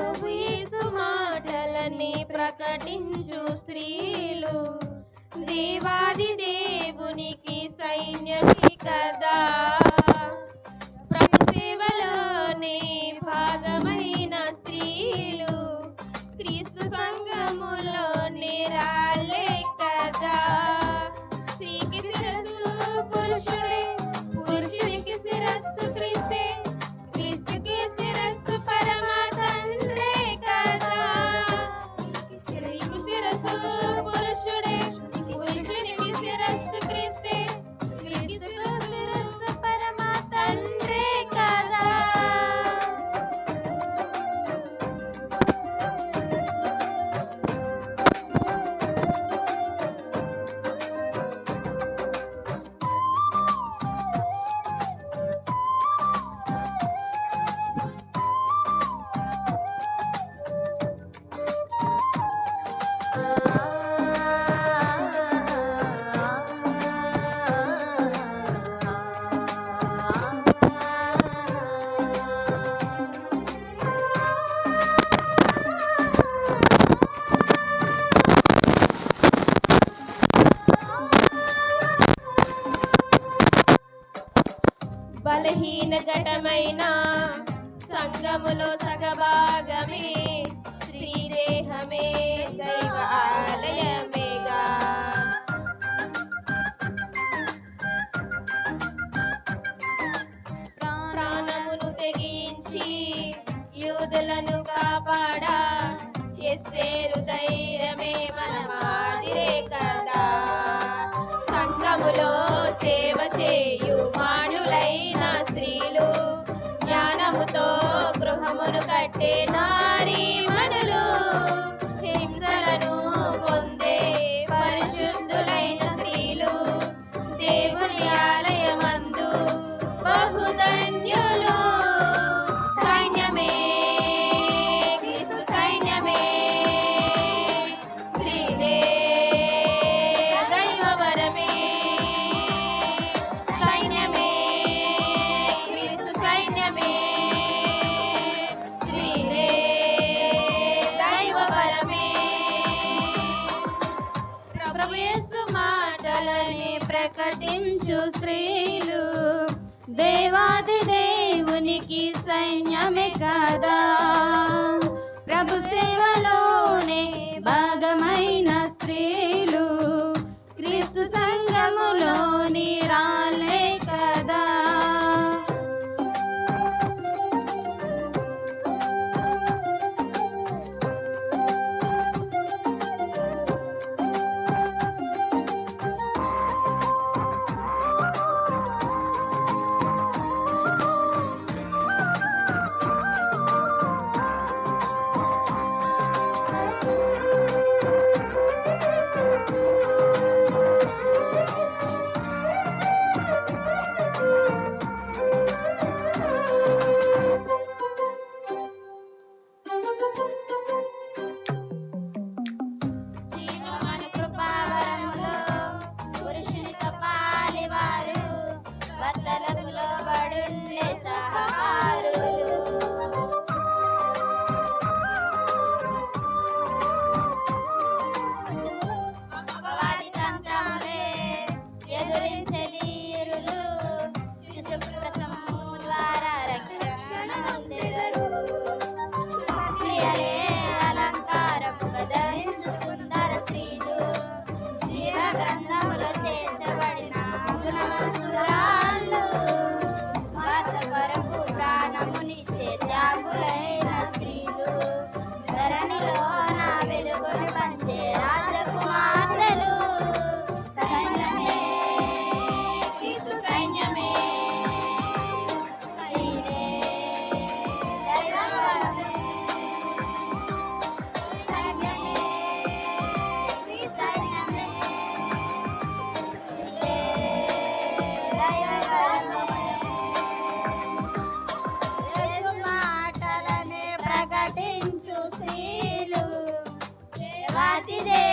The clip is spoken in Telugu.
ప్రభు యేసు మాటలని ప్రకటించు స్త్రీలు. దేవాది దేవునికి సైన్యమే కదా. ప్రభు సేవలోనే భాగమైన స్త్రీలు. క్రీస్తు బలహీన సంగములో సగభాగమే. శ్రీదేహమే దేహమే దైవ ఆలయమేగా ప్రాణమును తెగించి యూదులను కాపాడా. ఎస్తే கட்டேனாய் నివసించు స్త్రీలు దేవాది దేవునికి సైన్యమే కదా. ప్రభు సేవలోనే భాగమ ಕಾದಿದೆ